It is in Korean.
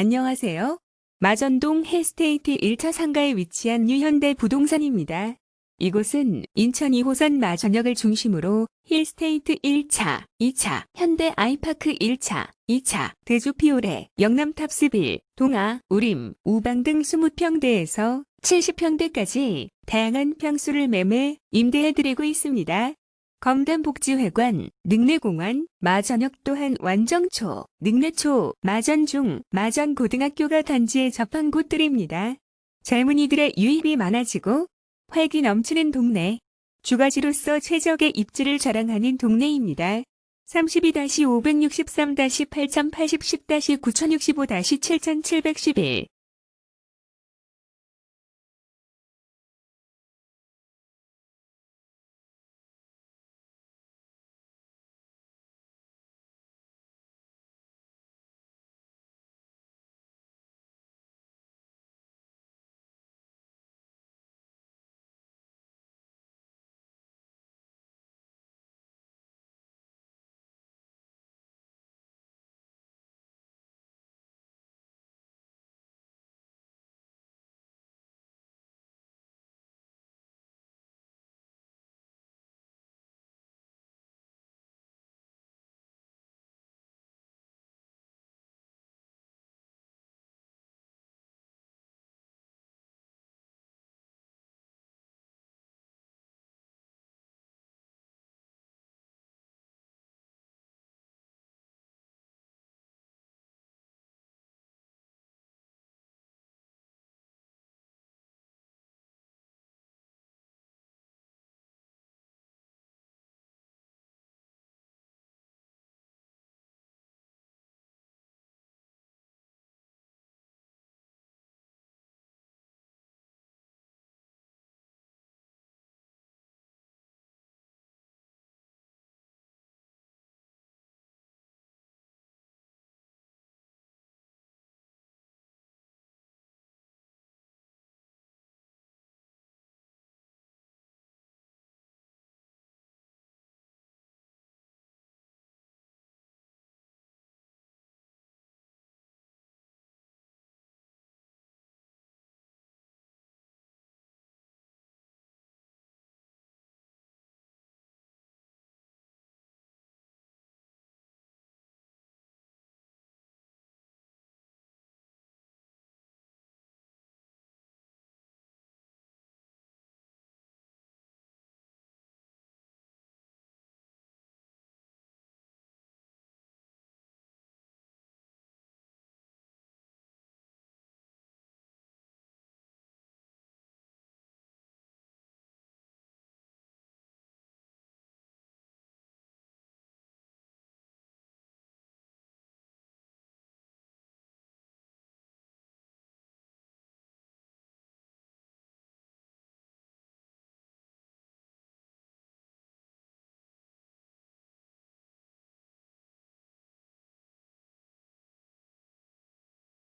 안녕하세요. 마전동 헬스테이트 1차 상가에 위치한 뉴현대 부동산입니다. 이곳은 인천 2호선 마전역을 중심으로 힐스테이트 1차, 2차, 현대 아이파크 1차, 2차, 대주피오레, 영남 탑스빌, 동아, 우림, 우방 등 20평대에서 70평대까지 다양한 평수를 매매, 임대해드리고 있습니다. 검단복지회관, 능내공원, 마전역 또한 완정초, 능내초, 마전중, 마전고등학교가 단지에 접한 곳들입니다. 젊은이들의 유입이 많아지고 활기 넘치는 동네, 주거지로서 최적의 입지를 자랑하는 동네입니다. 32-563-8080-10-9065-7711